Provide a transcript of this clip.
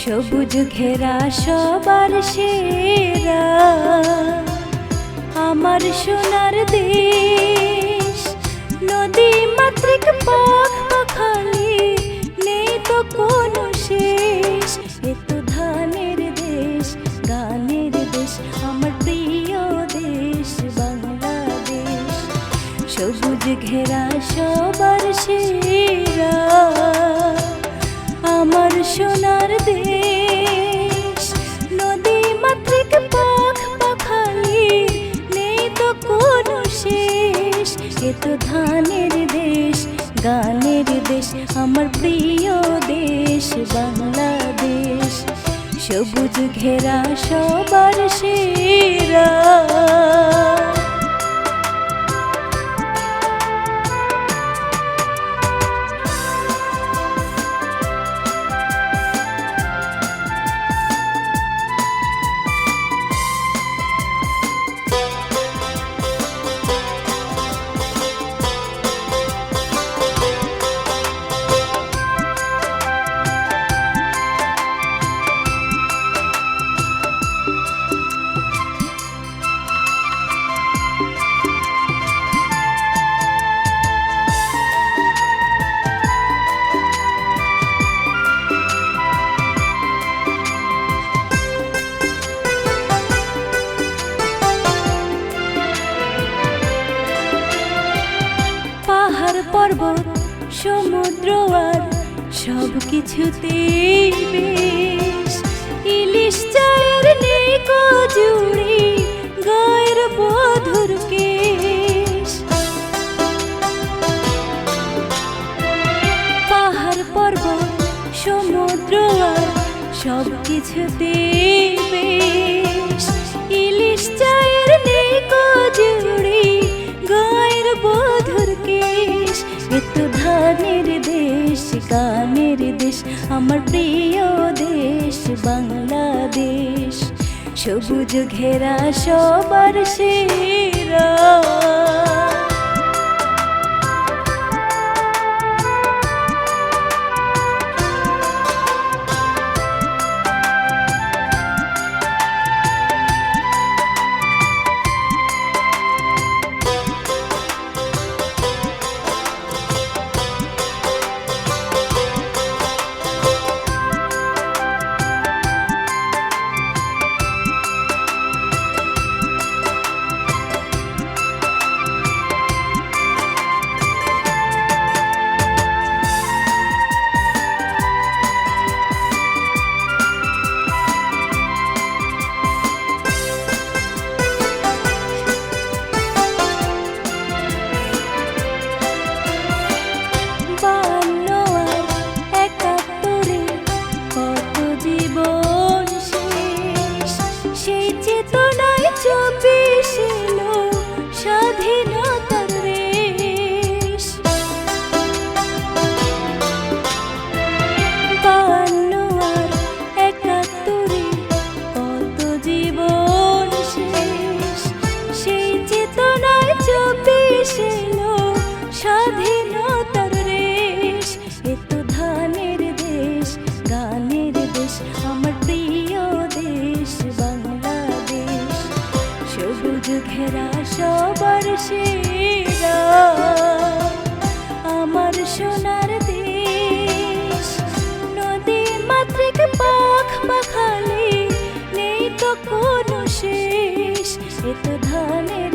সবুজ ঘেরা, সবার সেরা। আমার সোনার দেশ, নদী মাতৃক পাখ পাখালি, নেই তো কোনো শেষ। এ ধানের দেশ, গানের দেশ, আমার প্রিয় দেশ, বাংলাদেশ। সবুজ ঘেরা, সবার সেরা। আমার সোনার দেশ। নদী মাতৃক পাখ পাখালি, নেই তো কোনো শেষ। এ তো ধানের দেশ, গানের দেশ, আমার প্রিয় দেশ, বাংলাদেশ। সবুজ ঘেরা সবার সেরা পর্বত, সমুদ্র আর সব কিছুতেই বেশ। ইলিশ চায়ের নেই কজুড়ি গায়ের বধুর কেশ। পাহাড় পর্বত, সমুদ্র আর সব কিছুতেই বেশ। ধানের দেশ গানের দেশ আমার প্রিয় দেশ বাংলাদেশ। সবুজ ঘেরা সবার সেরা সবার সেরা আমার সোনার দেশ। নদী মাতৃক পাখ পাখালি, নেই তো কোনো শেষ। এত ধানের